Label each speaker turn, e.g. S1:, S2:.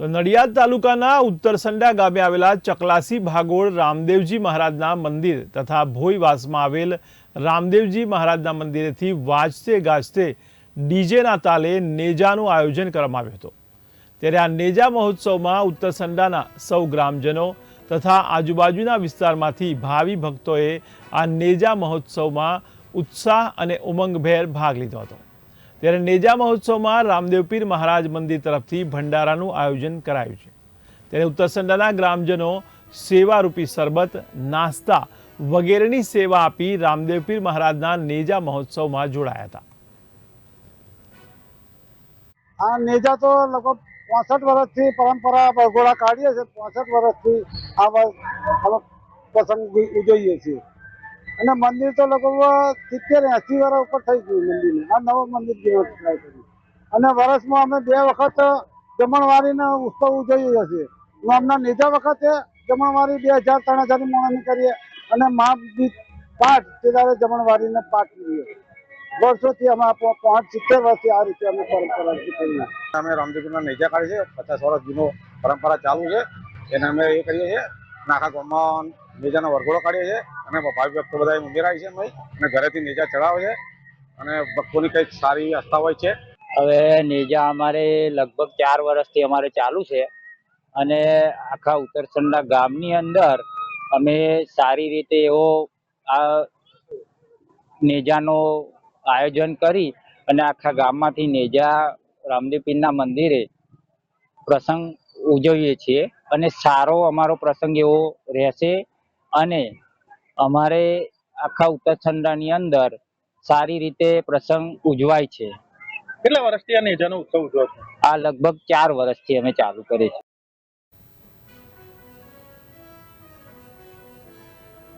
S1: તો નડિયાદ તાલુકાના ઉત્તરસંડા ગામે આવેલા ચકલાસી ભાગોળ રામદેવજી મહારાજના મંદિર તથા ભોઈવાસમાં આવેલ રામદેવજી મહારાજના મંદિરેથી વાજતે ગાજતે ડીજેના તાલે નેજાનું આયોજન કરવામાં આવ્યું હતું. ત્યારે આ નેજા મહોત્સવમાં ઉત્તરસંડાના સૌ ગ્રામજનો તથા આજુબાજુના વિસ્તારમાંથી ભાવિ ભક્તોએ આ નેજા મહોત્સવમાં ઉત્સાહ અને ઉમંગભેર ભાગ લીધો હતો. ત્યારે નેજા મહોત્સવમાં રામદેવપીર મહારાજ મંદિર તરફથી ભંડારાનું આયોજન કરાયું છે. ત્યારે ઉત્તરસંડાના ગ્રામજનો સેવારૂપી શરબત નાસ્તા વગેરેની સેવા આપી રામદેવપીર મહારાજના નેજા મહોત્સવમાં જોડાયા હતા.
S2: આ નેજા તો લગભગ પોસઠ વર્ષથી પરંપરા ભગોળા કાઢીએ છીએ. પોસઠ વર્ષથી આ પ્રસંગ ઉજવીએ છીએ. અને મંદિર તો લગભગ સિત્તેર, એંસી વર્ષ ઉપર થઈ ગયું મંદિરને. આ નવો મંદિર જેવું ટ્રાય કર્યું. અને વર્ષમાં અમે બે વખત જમણવારીનો ઉત્સવ ઉજવીએ છીએ. હમણાં નેજા વખતે જમણવારી બે હજાર, ત્રણ હજારની મોણની કરીએ અને મહાબીજ પાઠ તે દાડે જમણવારીને પાઠ કરીએ. વર્ષોથી અમે પાંચ, સિત્તેર વર્ષથી આ રીતે અમે પરંપરા કરીએ
S3: અમે રામદેવપીરના નેજા કાઢીએ છે, પચાસ વર્ષ જૂનો પરંપરા ચાલુ છે. એને અમે એ કરીએ છીએ. નાખા ગામમાં નેજાનો વરઘોડો કાઢીએ છીએ. અને ભાવિ ભક્તો બધા ઉમેરાય છે અને ઘરેથી નેજા ચડાવે છે. અને ભક્તોની કંઈક સારી આસ્થા હોય છે.
S4: હવે નેજા અમારે લગભગ ચાર વર્ષથી અમારે ચાલુ છે. અને આખા ઉત્તરસંડા ગામની અંદર અમે સારી રીતે એવો આ નેજાનો આયોજન કરી અને આખા ગામમાંથી નેજા રામદેવ પીરના મંદિરે પ્રસંગ ઉજવીએ છીએ. અને સારો અમારો પ્રસંગ એવો રહેશે. અને અમારે આખા ઉત્તરસંડાની અંદર સારી રીતે પ્રસંગ ઉજવાય છે.
S5: કેટલા વર્ષથી આ નેજાનો ઉત્સવ ઉજવો છો?
S4: આ લગભગ ચાર વર્ષથી અમે ચાલુ કરીએ છીએ.